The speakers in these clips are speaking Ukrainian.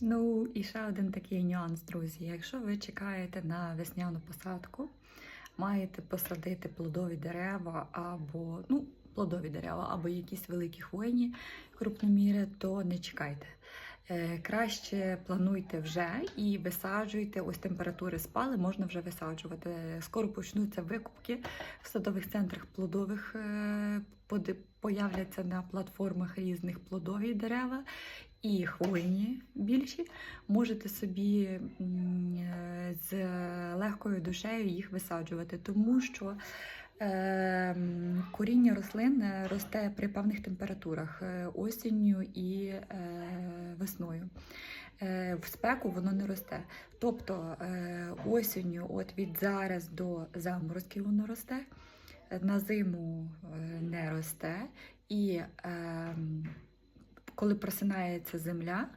Ну і ще один такий нюанс, друзі. Якщо ви чекаєте на весняну посадку, маєте посадити плодові дерева або ну, плодові дерева, або якісь великі хвойні крупноміри, то не чекайте. Е, Краще плануйте вже і висаджуйте. Ось температури спали, можна вже висаджувати. Скоро почнуться викупки в садових центрах плодових. Появляться на платформах різних плодові дерева і хвойні більші. Можете собі е, з легкою душею їх висаджувати, тому що е, коріння рослин е, росте при певних температурах е, осінню і весною. В спеку воно не росте. Тобто осінню, от від зараз до заморозків воно росте, на зиму е, не росте. І ем, коли просинається земля,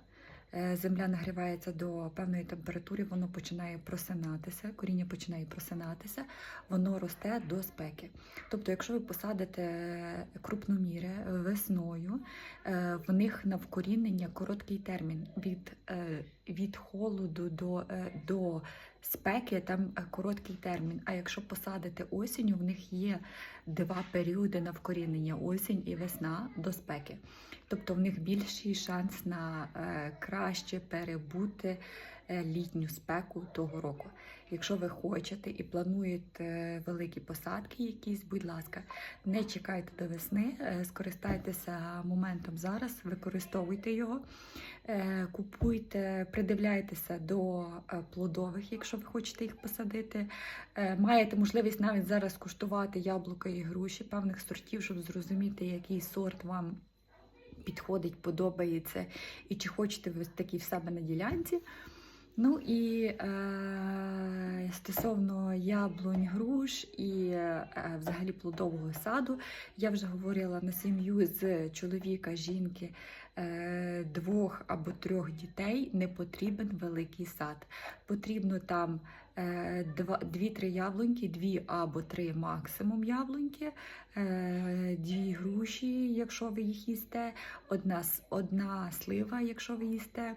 е, земля нагрівається до певної температури, воно починає просинатися, коріння починає просинатися, воно росте до спеки. Тобто, якщо ви посадите крупноміри весною, е, в них на вкорінення короткий термін від, е, від холоду до, е, до спеки, там е, короткий термін. А якщо посадити осінню, в них є два періоди на вкорінення осінь і весна до спеки. Тобто в них більший шанс на е, краще перебути літню спеку того року. Якщо ви хочете і плануєте великі посадки, якісь, будь ласка, не чекайте до весни, е, скористайтеся моментом зараз, використовуйте його, е, купуйте, придивляйтеся до е, плодових, якщо ви хочете їх посадити. Е, Маєте можливість навіть зараз куштувати яблука і груші певних сортів, щоб зрозуміти, який сорт вам підходить, подобається, і чи хочете ви такі в себе на ділянці. Ну і е, стосовно яблунь, груш і е, взагалі плодового саду, я вже говорила на сім'ю з чоловіка, жінки, е, двох або трьох дітей не потрібен великий сад. Потрібно там е, дві-три яблуньки, дві або три максимум яблуньки, е, дві груші, якщо ви їх їсте, одна, одна слива, якщо ви їсте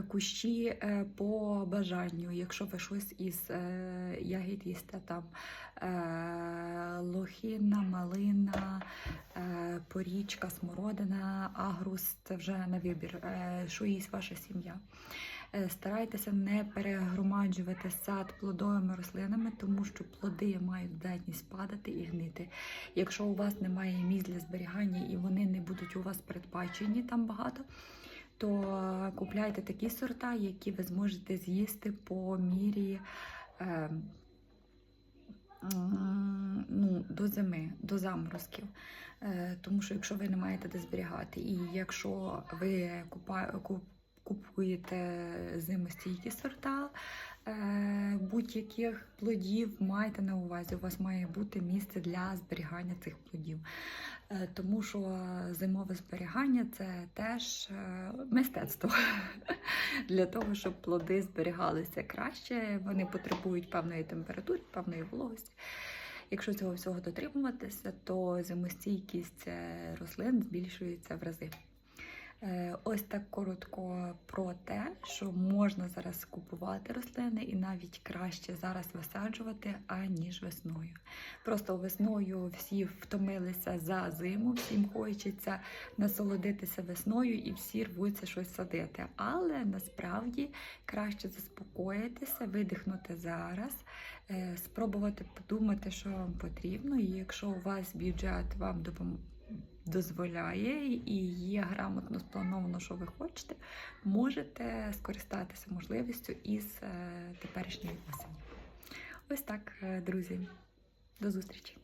кущі е, по бажанню, якщо ви щось із е, ягід їсте там е, лохина, малина, е, порічка, смородина, агрус це вже на вибір, е, що їсть ваша сім'я. Е, Старайтеся не перегромаджувати сад плодовими рослинами, тому що плоди мають здатність падати і гнити. Якщо у вас немає місць для зберігання і вони не будуть у вас передбачені там багато, то купляйте такі сорта, які ви зможете з'їсти по мірі е, ну, до зими, до заморозків. Е, Тому що якщо ви не маєте де зберігати, і якщо ви купа, куп, купуєте зимостійкі сорта е, будь-яких плодів, майте на увазі, у вас має бути місце для зберігання цих плодів. Е, Тому що зимове зберігання це теж е, мистецтво. Для того, щоб плоди зберігалися краще, вони потребують певної температури, певної вологості. Якщо цього всього дотримуватися, то зимостійкість е, рослин збільшується в рази. Е, Ось так коротко про те, що можна зараз купувати рослини і навіть краще зараз висаджувати, аніж весною. Просто весною всі втомилися за зиму, всім хочеться насолодитися весною і всі рвуться щось садити. Але насправді краще заспокоїтися, видихнути зараз, е, спробувати подумати, що вам потрібно. І якщо у вас бюджет вам допоможе дозволяє і є грамотно сплановано, що ви хочете, можете скористатися можливістю із е, теперішньої осені. Ось так, е, друзі. До зустрічі!